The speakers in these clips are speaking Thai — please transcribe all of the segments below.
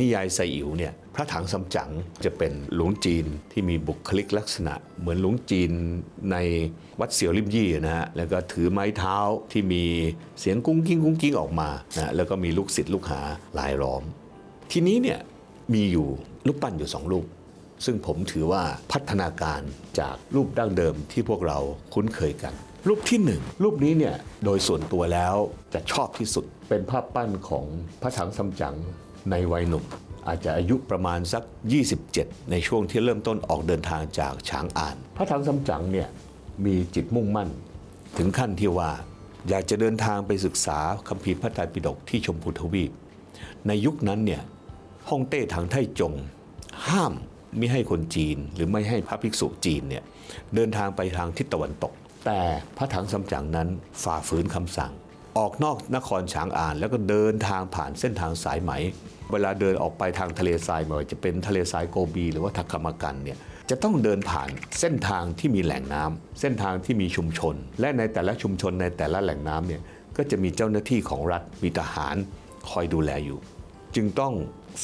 นิยายไซอิ๋วเนี่ยพระถังซัมจั๋งจะเป็นหลวงจีนที่มีบุคลิกลักษณะ เหมือนหลวงจีนในวัดเสี่ยวลิมยี่นะฮะแล้วก็ถือไม้เท้าที่มีเสียงกุ้งกิ้งกุ้งกิ้งออกมานะแล้วก็มีลูกศิษย์ลูกหาหลายล้อม ทีนี้เนี่ยมีอยู่รูปปั้นอยู่สองรูปซึ่งผมถือว่าพัฒนาการจากรูปดั้งเดิมที่พวกเราคุ้นเคยกัน รูปที่หนึ่งรูปนี้เนี่ยโดยส่วนตัวแล้วจะชอบที่สุดเป็นภาพปั้นของพระถังซัมจั๋ง ในวัยหนุ่มอาจจะอายุประมาณสัก 27 ในช่วงที่เริ่มต้นออกเดินทางจากฉางอาน พระถังซัมจั๋งเนี่ยมีจิตมุ่งมั่น ถึงขั้นที่ว่าอยากจะเดินทางไปศึกษาคัมภีร์พระไตรปิฎกที่ชมพูทวีป ในยุคนั้นเนี่ยฮ่องเต้ถังไทจง ห้ามไม่ให้คนจีน หรือไม่ให้พระภิกษุจีนเนี่ยเดินทางไปทางทิศตะวันตก แต่พระถังซัมจั๋งนั้นฝ่าฝืนคำสั่ง ออกนอกนครฉางอาน แล้วก็เดินทางผ่านเส้นทางสายไหม เวลาเดินออกไปทางทะเลทรายไม่ว่าจะเป็นทะเลทรายโกบี หรือว่าทักคมากันเนี่ยจะต้องเดินผ่านเส้นทางที่มีแหล่งน้ำเส้นทางที่มีชุมชน และในแต่ละชุมชนในแต่ละแหล่งน้ำเนี่ยก็จะมีเจ้าหน้าที่ของรัฐมีทหารคอยดูแลอยู่ จึงต้อง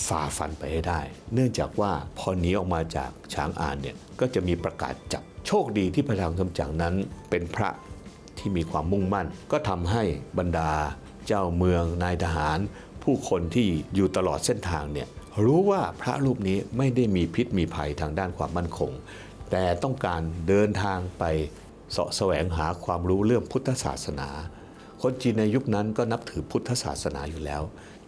ฝ่าฟันไปให้ได้ เนื่องจากว่าพอหนีออกมาจากช้างอานเนี่ยก็จะมีประกาศจับโชคดีที่พระทางคำจังนั้นเป็นพระ ที่มีความมุ่งมั่น ก็ทำให้บรรดาเจ้าเมืองนายทหาร ผู้คนที่อยู่ตลอดเส้นทางเนี่ยรู้ว่าพระรูปนี้ไม่ได้มีพิษมีภัยทางด้านความมั่นคง แต่ต้องการเดินทางไปเสาะแสวงหาความรู้เรื่องพุทธศาสนา คนจีนในยุคนั้นก็นับถือพุทธศาสนาอยู่แล้ว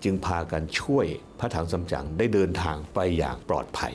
จึงพากันช่วยพระถังซัมจั๋งได้เดินทางไปอย่างปลอดภัย